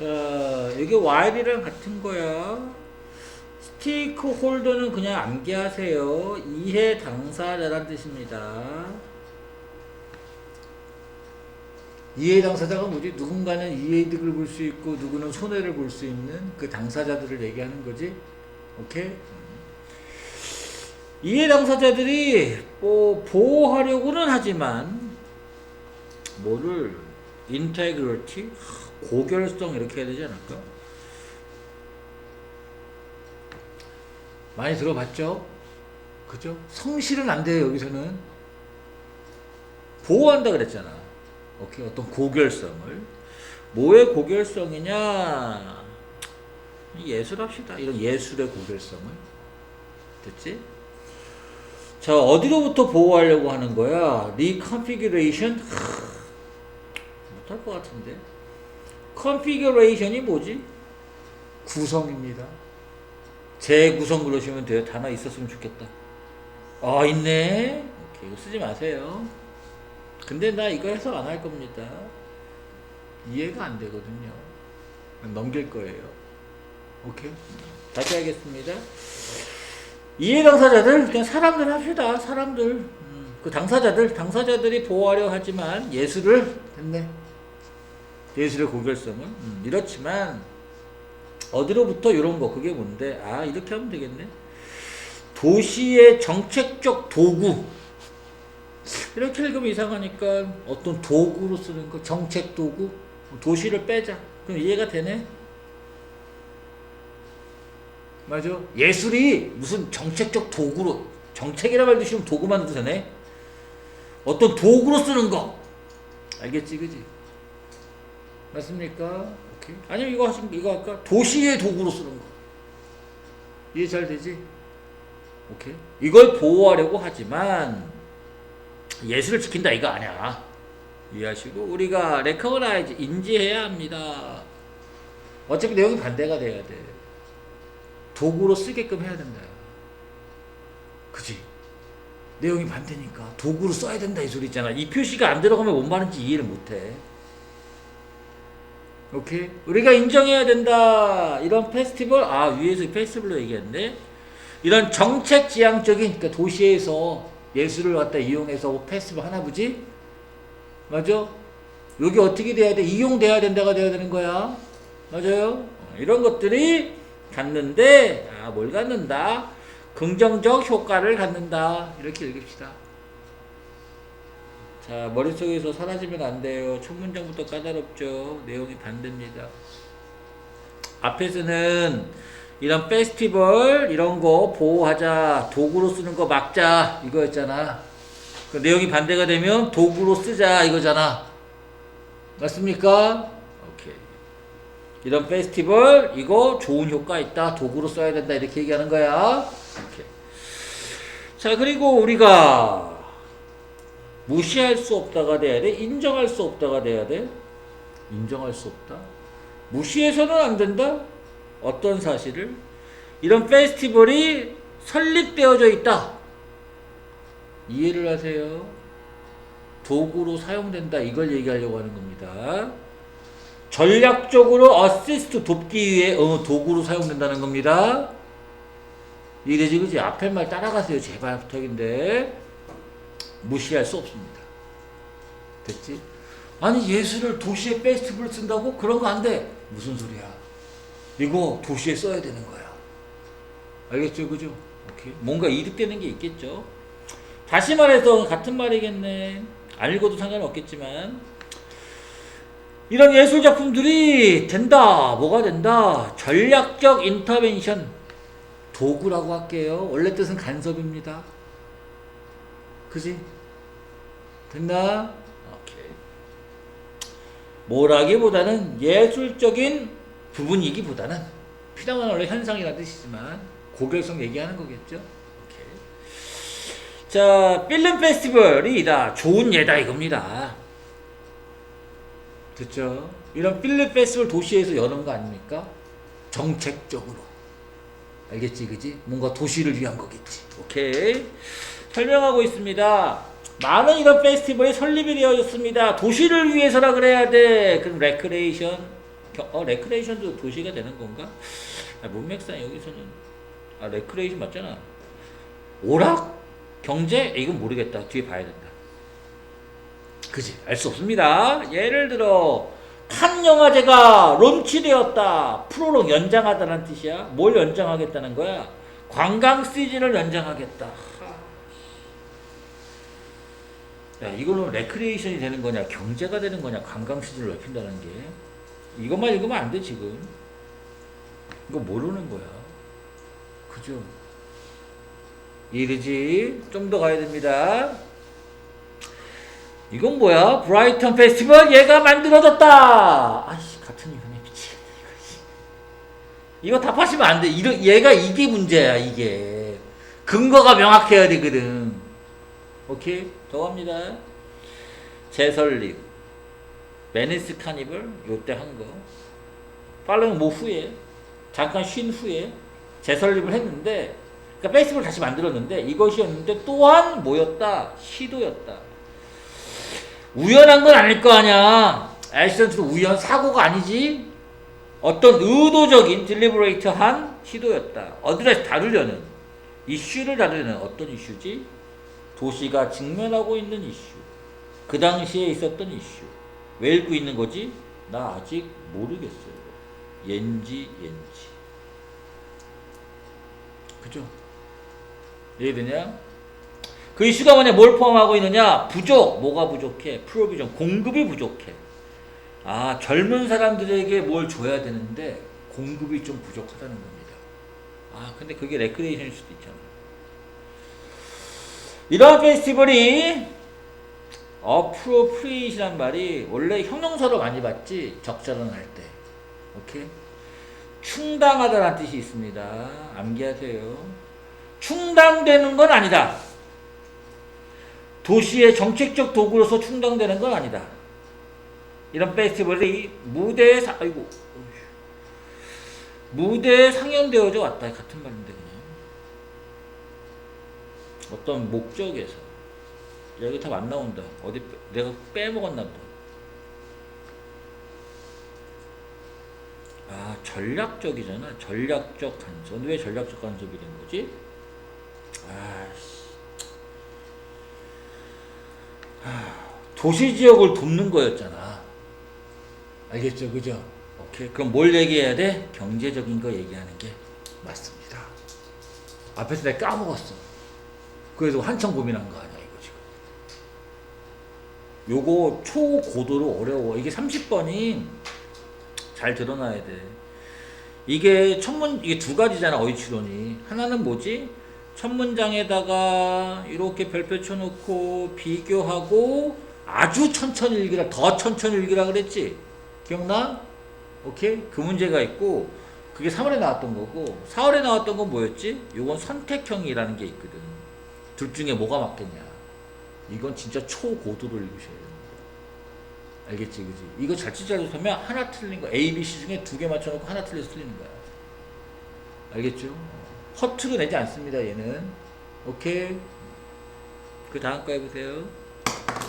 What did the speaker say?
자, 이게 while이랑 같은 거야. 스테이크 홀더는 그냥 암기하세요. 이해 당사자란 뜻입니다. 이해 당사자가 뭐지? 누군가는 이해득을 볼 수 있고 누구는 손해를 볼 수 있는 그 당사자들을 얘기하는 거지. 오케이? 이해 당사자들이 뭐 보호하려고는 하지만 뭐를 인테그리티 고결성 이렇게 해야 되지 않을까? 많이 들어봤죠? 그죠? 성실은 안 돼요 여기서는 보호한다 그랬잖아. 오케이 어떤 고결성을 뭐의 고결성이냐? 예술합시다. 이런 예술의 고결성을 됐지? 자 어디로부터 보호하려고 하는 거야? 리컨피규레이션 못할 것 같은데. 컨피규레이션이 뭐지? 구성입니다. 재구성 그러시면 돼요. 단어 있었으면 좋겠다. 아 있네. 오케이 이거 쓰지 마세요. 근데 나 이거 해석 안 할 겁니다. 이해가 안 되거든요. 넘길 거예요. 오케이. 다시 하겠습니다. 이해 당사자들 그냥 사람들 합시다. 사람들. 음, 그 당사자들 당사자들이 보호하려 하지만 예술을 됐네. 예술의 고결성을 음, 이렇지만 어디로부터 이런 거 그게 뭔데? 아 이렇게 하면 되겠네. 도시의 정책적 도구 이렇게 읽으면 이상하니까 어떤 도구로 쓰는 거 정책 도구 도시를 빼자 그럼 이해가 되네. 맞아. 예술이 무슨 정책적 도구로 정책이라 말도 싫으면 도구만 해도 되네. 어떤 도구로 쓰는 거 알겠지, 그지? 맞습니까? 오케이. 아니면 이거 하시면 이거 할까? 도시의 도구로 쓰는 거. 이해 잘 되지? 오케이. 이걸 보호하려고 하지만 예술을 지킨다 이거 아니야. 이해하시고 우리가 레커그나이즈 인지해야 합니다. 어차피 내용이 반대가 돼야 돼. 도구로 쓰게끔 해야 된다. 그지? 내용이 반대니까 도구로 써야 된다 이 소리 있잖아. 이 표시가 안 들어가면 뭔 말인지 이해를 못 해. 오케이. 우리가 인정해야 된다. 이런 페스티벌, 아, 위에서 페스티벌로 얘기했네. 이런 정책 지향적인, 그러니까 도시에서 예술을 갖다 이용해서 뭐 페스티벌 하나 보지? 맞아? 여기 어떻게 돼야 돼? 이용돼야 된다가 돼야 되는 거야. 맞아요? 어, 이런 것들이 갖는데, 아, 뭘 갖는다? 긍정적 효과를 갖는다. 이렇게 읽읍시다. 자, 머릿속에서 사라지면 안 돼요. 첫 문장부터 까다롭죠. 내용이 반대입니다. 앞에서는 이런 페스티벌 이런 거 보호하자. 도구로 쓰는 거 막자. 이거였잖아. 그 내용이 반대가 되면 도구로 쓰자 이거잖아. 맞습니까? 오케이. 이런 페스티벌 이거 좋은 효과 있다. 도구로 써야 된다. 이렇게 얘기하는 거야. 오케이. 자, 그리고 우리가 무시할 수 없다가 돼야 돼? 인정할 수 없다가 돼야 돼? 인정할 수 없다? 무시해서는 안 된다? 어떤 사실을? 이런 페스티벌이 설립되어져 있다. 이해를 하세요. 도구로 사용된다. 이걸 얘기하려고 하는 겁니다. 전략적으로 어시스트 돕기 위해 어, 도구로 사용된다는 겁니다. 이래지 그지? 앞에 말 따라가세요. 제발 부탁인데. 무시할 수 없습니다. 됐지? 아니 예술을 도시에 페스티벌 쓴다고? 그런 거 안 돼. 무슨 소리야? 이거 도시에 써야 되는 거야. 알겠죠? 그죠? 오케이. 뭔가 이득되는 게 있겠죠? 다시 말해서 같은 말이겠네. 안 읽어도 상관 없겠지만 이런 예술 작품들이 된다. 뭐가 된다? 전략적 인터벤션 도구라고 할게요. 원래 뜻은 간섭입니다. 그지? 됐나? 오케이. 뭐라기보다는 예술적인 부분이기보다는 피당은 원래 현상이라는 뜻이지만 고결성 얘기하는 거겠죠? 오케이. 자, 필름 페스티벌이다. 좋은 예다 이겁니다. 됐죠? 이런 필름 페스티벌 도시에서 여는 거 아닙니까? 정책적으로. 알겠지, 그지? 뭔가 도시를 위한 거겠지. 오케이. 설명하고 있습니다. 많은 이런 페스티벌이 설립이 되어졌습니다. 도시를 위해서라 그래야 돼. 그럼 레크레이션 겨, 어, 레크레이션도 도시가 되는 건가? 아, 문맥상 여기서는 아 레크레이션 맞잖아. 오락? 경제? 이건 모르겠다. 뒤에 봐야 된다. 그지? 알 수 없습니다. 예를 들어 칸 영화제가 론치되었다. 프로로 연장하다는 뜻이야. 뭘 연장하겠다는 거야? 관광 시즌을 연장하겠다. 야, 이걸로 레크리에이션이 되는 거냐, 경제가 되는 거냐, 관광 시즌을 넓힌다는 게 이것만 읽으면 안 돼 지금. 이거 모르는 거야. 그죠? 이르지 좀 더 가야 됩니다. 이건 뭐야? 브라이턴 페스티벌 얘가 만들어졌다. 아이씨 같은 이름에 미치겠네 이거. 씨. 이거 답하시면 안 돼. 이러, 얘가 이게 문제야 이게. 근거가 명확해야 되거든. 오케이 더 갑니다. 재설립, 베니스 카니발 요때 한 거. 팔로잉 뭐 후에 잠깐 쉰 후에 재설립을 했는데 그러니까 페이스북을 다시 만들었는데 이것이었는데 또한 뭐였다? 시도였다. 우연한 건 아닐 거 아니야. 액시던트도 우연 사고가 아니지. 어떤 의도적인 딜리버레이트한 시도였다. 어디다 다루려는 이슈를 다루려는 어떤 이슈지? 도시가 직면하고 있는 이슈. 그 당시에 있었던 이슈. 왜 읽고 있는 거지? 나 아직 모르겠어요. 옌지 옌지. 그죠? 이해되냐? 그 이슈가 뭐냐? 뭘 포함하고 있느냐? 부족. 뭐가 부족해? 프로비전. 공급이 부족해. 아, 젊은 사람들에게 뭘 줘야 되는데 공급이 좀 부족하다는 겁니다. 아, 근데 그게 레크레이션일 수도 있잖아. 이런 페스티벌이 어프로프리이란 말이 원래 형용사로 많이 봤지 적절한 할 때. 오케이? 충당하다라는 뜻이 있습니다. 암기하세요. 충당되는 건 아니다. 도시의 정책적 도구로서 충당되는 건 아니다. 이런 페스티벌이 무대에 사, 아이고. 무대에 상연되어져 왔다. 같은 말인데 그냥. 어떤 목적에서 여기 다안 나온다. 어디 빼- 내가 빼먹었나 보다. 아 전략적이잖아. 전략적 간섭. 왜 전략적 간섭이 된 거지? 아씨. 도시 지역을 돕는 거였잖아. 알겠죠, 그죠? 오케이. 그럼 뭘 얘기해야 돼? 경제적인 거 얘기하는 게 맞습니다. 앞에서 내가 까먹었어. 그래서 한참 고민한 거 아니야, 이거 지금. 요거 초고도로 어려워. 이게 30번이 잘 드러나야 돼. 이게 첫 문, 이게 두 가지잖아, 어휘 추론이. 하나는 뭐지? 첫 문장에다가 이렇게 별표 쳐놓고 비교하고 아주 천천히 읽으라, 더 천천히 읽으라 그랬지? 기억나? 오케이? 그 문제가 있고, 그게 3월에 나왔던 거고, 4월에 나왔던 건 뭐였지? 요건 선택형이라는 게 있거든. 둘 중에 뭐가 맞겠냐? 이건 진짜 초고도로 읽으셔야 됩니다. 알겠지, 그지? 이거 자칫 잘못하면 하나 틀린 거, A, B, C 중에 두 개 맞춰놓고 하나 틀려서 틀리는 거야. 알겠죠? 허투루 내지 않습니다, 얘는. 오케이? 그 다음 거 해보세요.